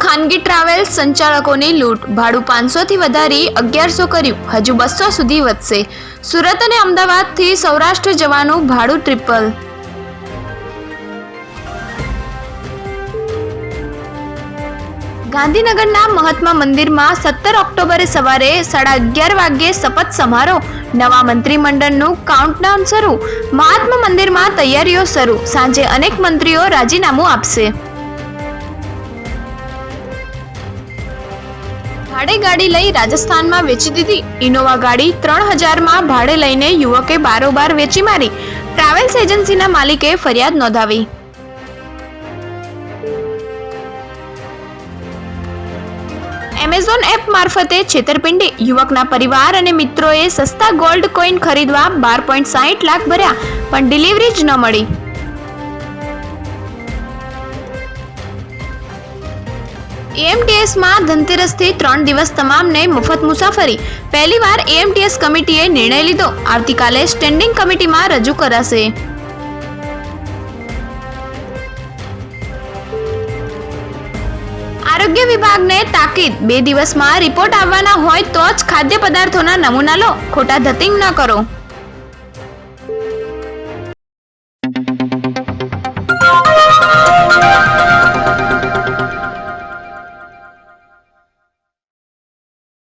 ખાનગી ટ્રાવેલ્સ સંચાલકોની લૂંટ. ભાડું પાંચસોથી વધારી અગિયારસો કર્યું. હજુ બસો સુધી વધશે. સુરત અને અમદાવાદથી સૌરાષ્ટ્ર જવાનું ભાડું ટ્રિપલ. ગાંધીનગરના મહાત્મા મંદિરમાં સત્તર ઓક્ટોબરે સવારે સાડા અગિયાર વાગ્યે શપથ સમારોહ. નવા મંત્રીમંડળનું કાઉન્ટડાઉન શરૂ. મહાત્મા મંદિરમાં તૈયારીઓ શરૂ. સાંજે અનેક મંત્રીઓ રાજીનામું આપશે. ભાડે ગાડી લઈ રાજસ્થાનમાં વેચી દીધી. ઇનોવા ગાડી ત્રણ હજારમાં ભાડે લઈને યુવકે બારોબાર વેચી મારી. ટ્રાવેલ્સ એજન્સીના માલિકે ફરિયાદ નોંધાવી. એમેઝોન એપ મારફતે છેતરપિંડી. યુવકના પરિવાર અને મિત્રોએ સસ્તા ગોલ્ડ કોઈન ખરીદવા બાર પોઈન્ટ સાહીઠ લાખ ભર્યા, પણ ડિલિવરી જ ન મળી. એએમટીએસમાં ધનતેરસથી ત્રણ દિવસ તમામને મફત મુસાફરી. પહેલીવાર એએમટીએસ કમિટીએ નિર્ણય લીધો. આવતીકાલે સ્ટેન્ડિંગ કમિટીમાં રજૂ કરાશે. આરોગ્ય વિભાગને તાકીદ. બે દિવસમાં રિપોર્ટ આવવાના હોય તો જ ખાદ્ય પદાર્થોના નમૂના લો. ખોટા ધતિંગ ન કરો.